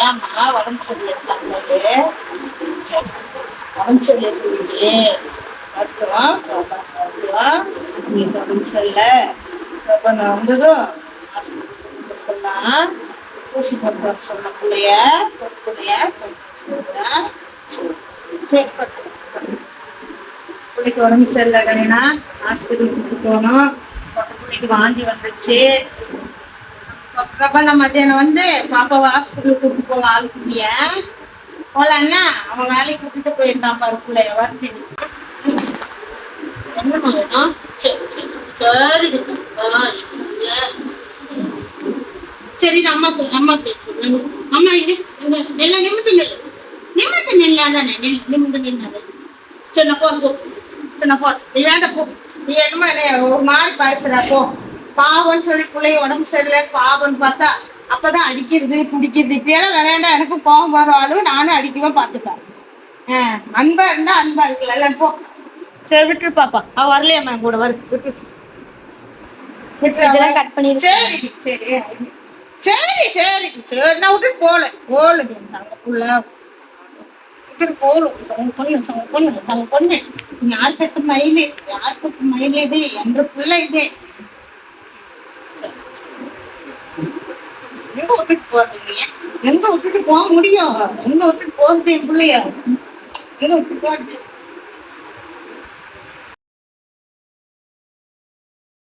ஏம்மா உடம்பு சரியில்லை சரி உடம்பு சரியில்லை அப்புறம் அப்புறம் நீ உடம்பு சரியில்லை அப்போ நான் வந்ததும் ஹாஸ்பிட்டல் சொல்லலாம் ஊசி போட்டு வர சொன்ன பிள்ளைய ஒரு பிள்ளைய சொல்றேன் சரி பட்டு பிள்ளைக்கு உடம்பு சரியில்லை கல்யாணா ஹாஸ்பிட்டலுக்கு போகணும். பொட்ட பிள்ளைக்கு வாந்தி வந்துச்சு பிரபல மத்தியானம் வந்து பாப்பாவை ஹாஸ்பிட்டலுக்கு கூப்பிட்டு போக ஆள் ஆளுக்குட்டிய போலான்னா அவன் வேலைக்கு கூட்டிட்டு போயிருந்தான் பாரு பிள்ளைய வந்து வேணும் சரி சரி சரி. சரி அம்மா சொல் அம்மா பேசு அம்மா இது நெல்ல நிமிந்து நெல் நிமிந்து நெல்லாதானே நெல் நிமிந்து நின்னாது சின்ன போ. சின்ன போ நீ வேண்டாம் போ. நீ என்னமோ ஒரு மாதிரி பேசுற போ. பாவம்னு சொல்லி பிள்ளைய உடம்பு சரியில்லை பாவம்னு பார்த்தா அப்பதான் அடிக்கிறது பிடிக்கிறது இப்படியெல்லாம் விளையாண்டா எனக்கும் கோபம் வரும். ஆளு நானும் அடிக்கவே பார்த்துட்டேன் ஆ அன்பா இருந்தா அன்பா இருக்குல்ல எல்லாம் போ. சரி விட்டு பாப்பா. அவ வரலையாம்மா என் கூட வரு. விட்டு விட்டு cut பண்ணிரு. சரி சரி சரி சரி சரி. நான் விட்டு போல போல தங்க புள்ள. விட்டுட்டு போலும் தங்க பொண்ணு தங்க பொண்ணு தங்க பொண்ணு. யார் பெத்த மயில்? யார் பெத்த மயில் இது? என்ற பிள்ளை இது? எங்க விட்டுட்டு போறது எங்க விட்டுட்டு போக முடியும்? எங்க விட்டுட்டு போறது என் பிள்ளையா? எங்க விட்டுட்டு போறது?